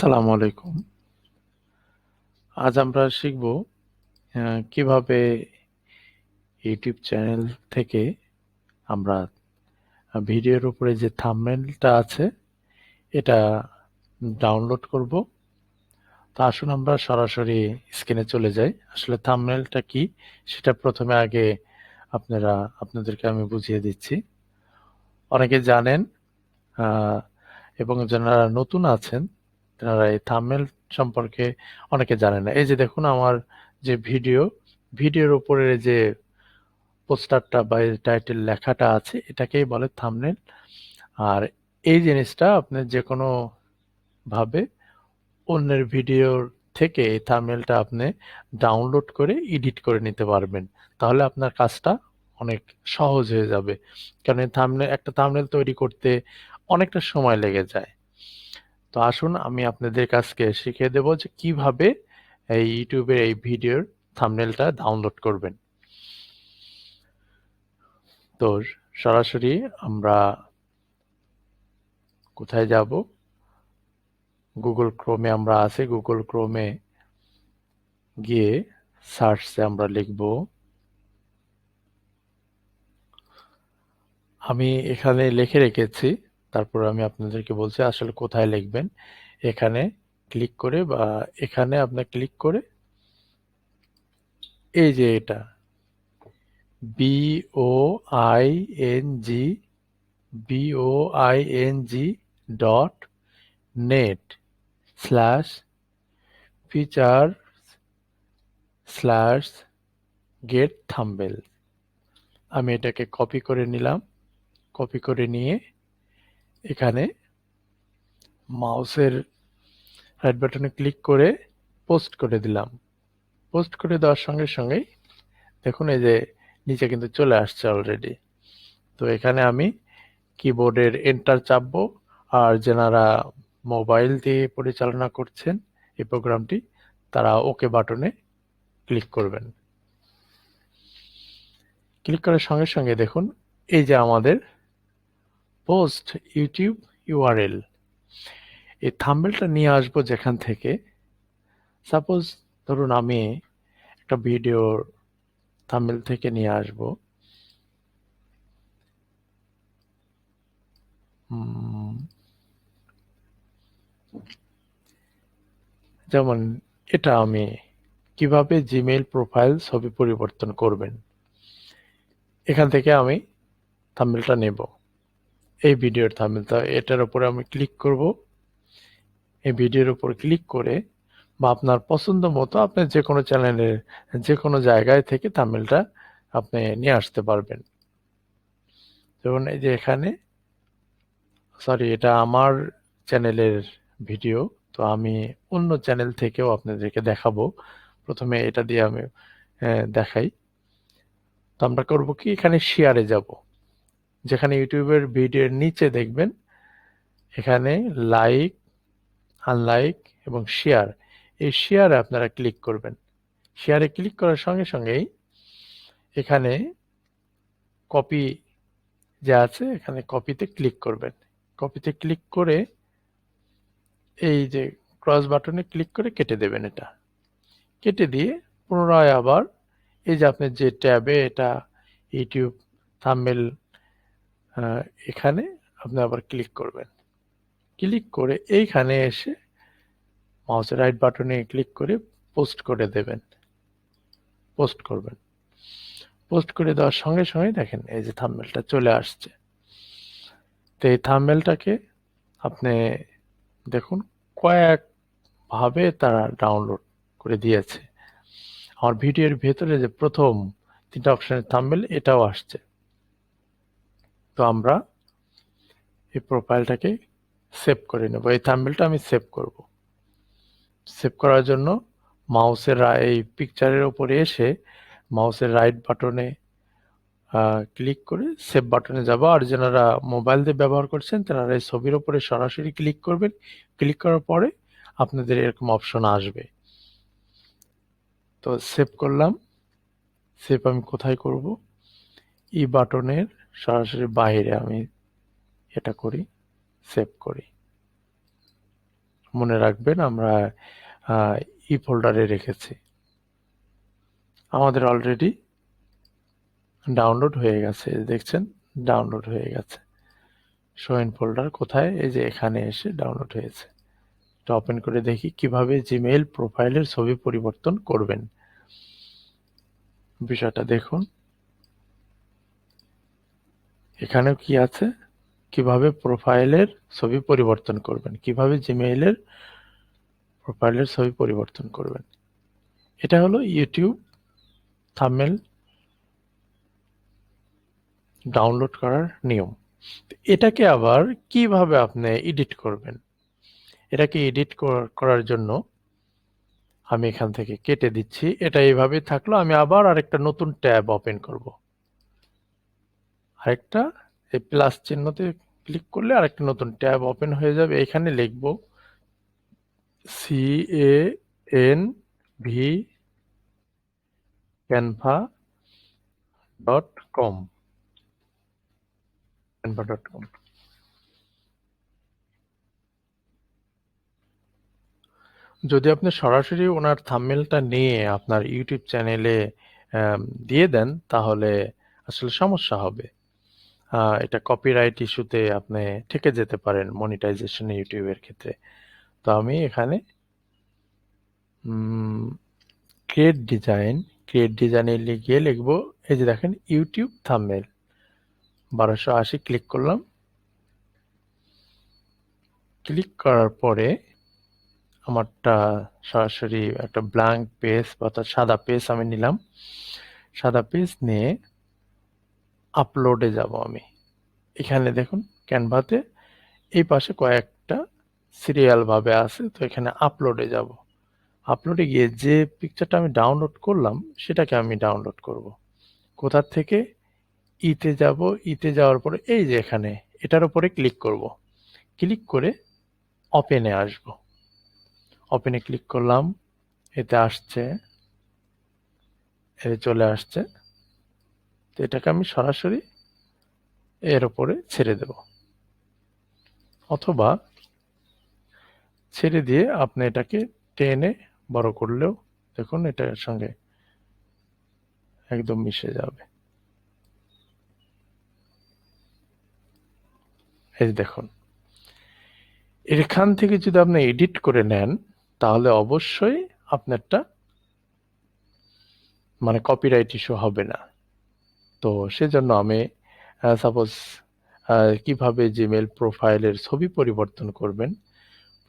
আসসালামু আলাইকুম। আজ আমরা শিখব কীভাবে ইউটিউব চ্যানেল থেকে আমরা ভিডিওর উপরে যে থাম্বনেইলটা আছে, এটা ডাউনলোড করব। তা আসুন আমরা সরাসরি স্ক্রিনে চলে যাই। আসলে থাম্বনেইলটা কি, সেটা প্রথমে আগে আপনারা, আপনাদেরকে আমি বুঝিয়ে দিচ্ছি। অনেকে জানেন এবং যারা নতুন আছেন তারা এই থাম্বনেইল সম্পর্কে অনেকে জানে না। এই যে দেখুন আমার যে ভিডিও, ভিডিওর উপরে যে পোস্টারটা বা টাইটেল লেখাটা আছে এটাকেই বলে থাম্বনেইল। আর এই জিনিসটা আপনি যেকোনো ভাবে অন্যের ভিডিওর থেকে এই থাম্বনেইলটা আপনি ডাউনলোড করে এডিট করে নিতে পারবেন। তাহলে আপনার কাজটা অনেক সহজ হয়ে যাবে। কারণ এই থাম্বনেইল একটা থাম্বনেইল তৈরি করতে অনেকটা সময় লেগে যায়। তো আসুন আমি আপনাদের আজকে শিখিয়ে দেব যে কীভাবে এই এর এই ভিডিওর থামনেলটা ডাউনলোড করবেন। তো সরাসরি আমরা কোথায় যাব? গুগল এ আমরা আছি। গুগল এ গিয়ে সার্চে আমরা লিখব, আমি এখানে লিখে রেখেছি। তারপর আমি আপনাদেরকে বলছি আসলে কোথায় লিখবেন। এখানে ক্লিক করে বা এখানে আপনার ক্লিক করে এই যে এটা B-O-I-N-G B-O-I-N-G dot net slash feature slash get thumbnail আমি এটাকে কপি করে নিলাম। কপি করে নিয়ে এখানে মাউসের রাইট বাটনে ক্লিক করে পোস্ট করে দিলাম। পোস্ট করে দেওয়ার সঙ্গে সঙ্গেই দেখুন এই যে নিচে কিন্তু চলে আসছে অলরেডি। তো এখানে আমি কিবোর্ডের এন্টার চাপবো আর যেনারা মোবাইল দিয়ে পরিচালনা করছেন এই প্রোগ্রামটি তারা ওকে বাটনে ক্লিক করবেন। ক্লিক করার সঙ্গে সঙ্গে দেখুন এই যে আমাদের পোস্ট ইউটিউব ইউআরএল এই থাম্বনেইলটা নিয়ে আসব যেখান থেকে সাপোজ ধরুন আমি একটা ভিডিওর থাম্বনেইল থেকে নিয়ে আসব। যেমন এটা আমি কীভাবে জিমেইল প্রোফাইল ছবি পরিবর্তন করবেন। এখান থেকে আমি থাম্বনেইলটা নেব। এই ভিডিওর থাম্বনেইলটা এটার উপরে আমি ক্লিক করব। এই ভিডিওর উপর ক্লিক করে বা আপনার পছন্দ মতো আপনি যে কোনো চ্যানেলের যে কোনো জায়গায় থেকে থাম্বনেইলটা আপনি নিয়ে আসতে পারবেন। যেমন এই যে এখানে সরি এটা আমার চ্যানেলের ভিডিও। তো আমি অন্য চ্যানেল থেকেও আপনাদেরকে দেখাবো। প্রথমে এটা দিয়ে আমি দেখাই। তো আমরা করব কি এখানে শেয়ারে যাব। যেখানে ইউটিউবের ভিডিওর নিচে দেখবেন এখানে লাইক, আনলাইক এবং শেয়ার। এই শেয়ারে আপনারা ক্লিক করবেন। শেয়ারে ক্লিক করার সঙ্গে সঙ্গেই এখানে কপি যে আছে এখানে কপিতে ক্লিক করবেন। কপিতে ক্লিক করে এই যে ক্রস বাটনে ক্লিক করে কেটে দেবেন এটা। কেটে দিয়ে পুনরায় আবার এই যে আপনি যে ট্যাবে এটা ইউটিউব থাম্বনেইল আ এখানে আপনি আবার ক্লিক করবেন। ক্লিক করে এইখানে এসে মাউসের রাইট বাটনে ক্লিক করে পোস্ট করে দেবেন। পোস্ট করবেন। পোস্ট করে দেওয়ার সঙ্গে সঙ্গেই দেখেন এই যে থাম্বনেইলটা চলে আসছে। তো এই থাম্বনেইলটাকে আপনি দেখুন কয়েকভাবে তারা ডাউনলোড করে দিয়েছে। আমার ভিডিওর ভেতরে যে ১ম ৩ টা অপশনের থাম্বনেইল এটাও আসছে। তো আমরা এই প্রোফাইলটাকে সেভ করে নেব। এই থাম্বনেইলটা আমি সেভ করব। সেভ করার জন্য মাউসের এই পিকচারের উপরে এসে মাউসের রাইট বাটনে ক্লিক করে সেভ বাটনে যাব। আর যারা মোবাইল দিয়ে ব্যবহার করছেন, তারা এই ছবির ওপরে সরাসরি ক্লিক করবেন। ক্লিক করার পরে আপনাদের এরকম অপশন আসবে। তো সেভ করলাম। সেভ আমি কোথায় করব? ই বাটনের সরাসরি বাহিরে আমি এটা করি, সেভ করি। মনে রাখবেন আমরা ই ফোল্ডারে রেখেছি। আমাদের অলরেডি ডাউনলোড হয়ে গেছে দেখছেন? ডাউনলোড হয়ে গেছে। শোয়েন ফোল্ডার কোথায়? এই যে এখানে এসে ডাউনলোড হয়েছে। এটা ওপেন করে দেখি কীভাবে জিমেইল প্রোফাইলের ছবি পরিবর্তন করবেন। বিষয়টা দেখুন। এখানেও কি আছে? কীভাবে প্রোফাইলের ছবি পরিবর্তন করবেন? কীভাবে জিমেইলের প্রোফাইলের ছবি পরিবর্তন করবেন? এটা হলো ইউটিউব থাম্বনেল ডাউনলোড করার নিয়ম। এটাকে আবার কীভাবে আপনি এডিট করবেন? এটাকে এডিট করার জন্য আমি এখান থেকে কেটে দিচ্ছি। এটা এইভাবে থাকল। আমি আবার আরেকটা নতুন ট্যাব ওপেন করব। আরেকটা, এই প্লাস চিহ্নতে ক্লিক করলে আরেকটা নতুন ট্যাব ওপেন হয়ে যাবে। এখানে লিখব C A N V Canva dot com Canva dot com যদি আপনি সরাসরি ওনার থামমেলটা নিয়ে আপনার ইউটিউব চ্যানেলে দিয়ে দেন, তাহলে আসলে সমস্যা হবে। এটা কপিরাইট ইস্যুতে আপনি ঠেকে যেতে পারেন মনিটাইজেশন ইউটিউবের ক্ষেত্রে। তো আমি এখানে ক্রিয়েট ডিজাইন ক্রিয়েট ডিজাইনে গিয়ে লিখব, এই যে দেখেন ইউটিউব থাম্বনেল বারোশো আশি ক্লিক করলাম। ক্লিক করার পরে আমারটা সরাসরি একটা ব্ল্যাঙ্ক পেজ অর্থাৎ সাদা পেজ আমি নিলাম। সাদা পেজ নিয়ে আপলোডে যাব আমি। এখানে দেখুন ক্যানভাতে এই পাশে কয়েকটা সিরিয়াল ভাবে আছে, তো এখানে আপলোডে যাব। আপলোডে গিয়ে যে পিকচারটা আমি ডাউনলোড করলাম, সেটাকে আমি ডাউনলোড করব। কোথার থেকে? ইতে যাব। ইতে যাওয়ার পরে এই যে এখানে, এটার উপরে ক্লিক করব। ক্লিক করে ওপেনে আসব। ওপেনে ক্লিক করলাম, এতে আসছে, এতে চলে আসছে। এটাকে আমি সরাসরি এর উপরে ছেড়ে দেব। অথবা ছেড়ে দিয়ে আপনি এটাকে টেনে বড় করলেও দেখুন এটার সঙ্গে একদম মিশে যাবে। এই দেখুন, এখান থেকে যদি আপনি এডিট করে নেন, তাহলে অবশ্যই আপনারটা মানে কপিরাইট ইস্যু হবে না। তো সেজন্য আমি সাপোজ কীভাবে জিমেল প্রোফাইলের ছবি পরিবর্তন করবেন?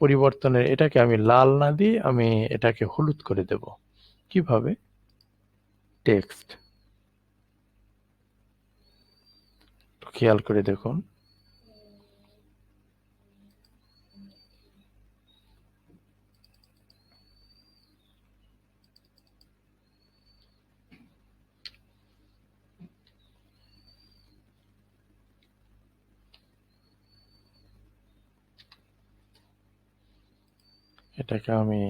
পরিবর্তনের এটাকে আমি লাল না দিয়ে আমি এটাকে হলুদ করে দেব। কীভাবে? টেক্সট খেয়াল করে দেখুন। এটাকে আমি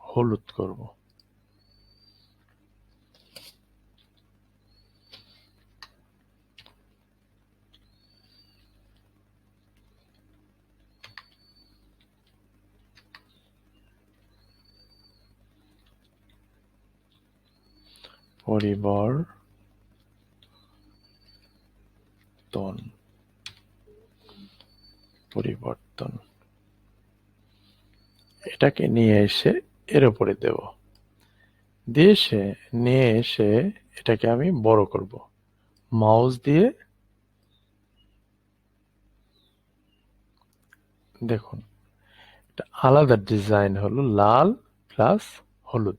হলুদ করব। পরিবর্তন পরিবর্তন এটাকে নিয়ে এসে এর উপরে দেব। দিয়ে এসে নিয়ে এসে এটাকে আমি বড় করব। মাউস দিয়ে দেখুন আলাদা ডিজাইন হলো লাল প্লাস হলুদ।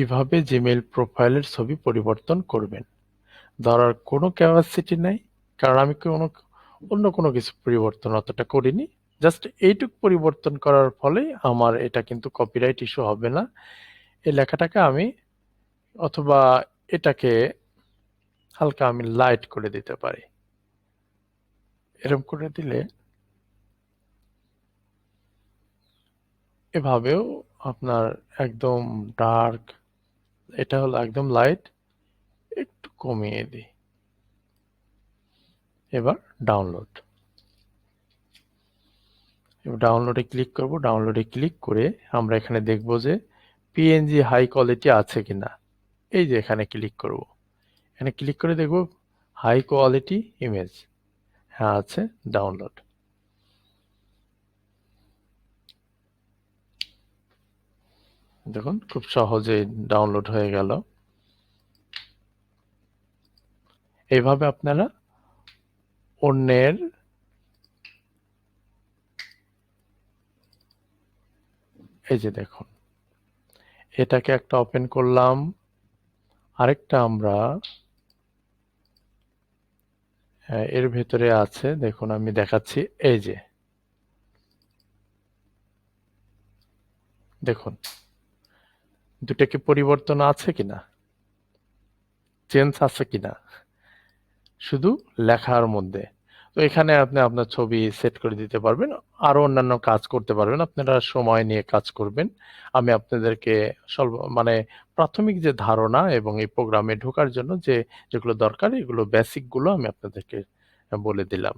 কীভাবে জিমেইল প্রোফাইলের ছবি পরিবর্তন করবেন? ধরার কোনো ক্যাপাসিটি নাই, কারণ আমি কোনো, অন্য কোনো কিছু পরিবর্তন অতটা করিনি। জাস্ট এইটুক পরিবর্তন করার ফলে আমার এটা কিন্তু কপিরাইট ইস্যু হবে না। এই লেখাটাকে আমি, অথবা এটাকে হালকা আমি লাইট করে দিতে পারি। এরকম করে দিলে এভাবেও আপনার একদম ডার্ক এটা হলো একদম লাইট একটু কমিয়ে দিই। এবার ডাউনলোড ডাউনলোডে ক্লিক করব। ডাউনলোডে ক্লিক করে আমরা এখানে দেখব যে পিএনজি হাই কোয়ালিটি আছে কিনা। এই যে এখানে ক্লিক করব। এখানে ক্লিক করে দেখব হাই কোয়ালিটি ইমেজ হ্যাঁ আছে ডাউনলোড দেখুন, খুব সহজেই ডাউনলোড হয়ে গেল। এইভাবে আপনারা অন্যের এই যে দেখুন, এটাকে একটা ওপেন করলাম। আরেকটা আমরা এর ভেতরে আছে, দেখুন আমি দেখাচ্ছি, এই যে। দেখুন দুটা কি পরিবর্তন আছে কিনা? চেঞ্জ আছে কিনা? শুধু লেখার মধ্যে। তো এখানে আপনি আপনার ছবি সেট করে দিতে পারবেন, আরও অন্যান্য কাজ করতে পারবেন। আপনারা সময় নিয়ে কাজ করবেন। আমি আপনাদেরকে স্বল্প মানে প্রাথমিক যে ধারণা এবং এই প্রোগ্রামে ঢোকার জন্য যে যেগুলো দরকার, এগুলো বেসিকগুলো আমি আপনাদেরকে বলে দিলাম।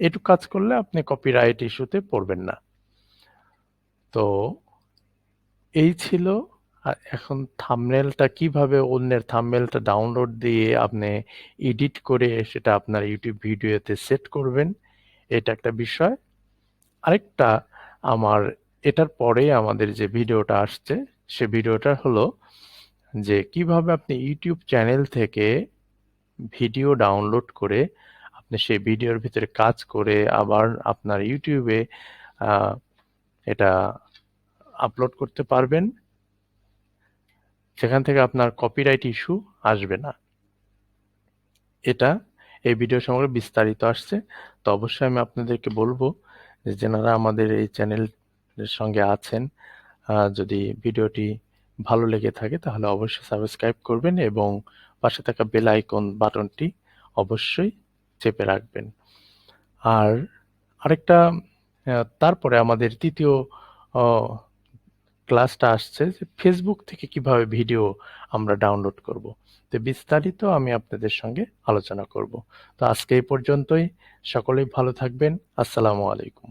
এটুকু কাজ করলে আপনি কপিরাইট ইস্যুতে পড়বেন না। তো এই ছিল আর এখন থাম্বনেলটা কীভাবে অন্যের থাম্বনেলটা ডাউনলোড দিয়ে আপনি এডিট করে সেটা আপনার ইউটিউব ভিডিওতে সেট করবেন, এটা একটা বিষয়। আরেকটা, আমার এটার পরে আমাদের যে ভিডিওটা আসছে, সে ভিডিওটা হলো যে কীভাবে আপনি ইউটিউব চ্যানেল থেকে ভিডিও ডাউনলোড করে আপনি সেই ভিডিওর ভিতরে কাজ করে আবার আপনার ইউটিউবে এটা আপলোড করতে পারবেন। সেখান থেকে আপনার কপিরাইট ইস্যু আসবে না। এটা এই ভিডিও সম্পর্কে বিস্তারিত আসছে। তো অবশ্যই আমি আপনাদেরকে বলব যে যেনারা আমাদের এই চ্যানেলের সঙ্গে আছেন যদি ভিডিওটি ভালো লেগে থাকে তাহলে অবশ্যই সাবস্ক্রাইব করবেন এবং পাশে থাকা বেল আইকন বাটনটি অবশ্যই চেপে রাখবেন। আর আরেকটা তারপরে আমাদের তৃতীয় ক্লাসটা আসছে যে ফেসবুক থেকে কীভাবে ভিডিও আমরা ডাউনলোড করব। তো বিস্তারিত আমি আপনাদের সঙ্গে আলোচনা করব। তো আজকে এই পর্যন্তই। সকলেই ভালো থাকবেন। আসসালামু আলাইকুম।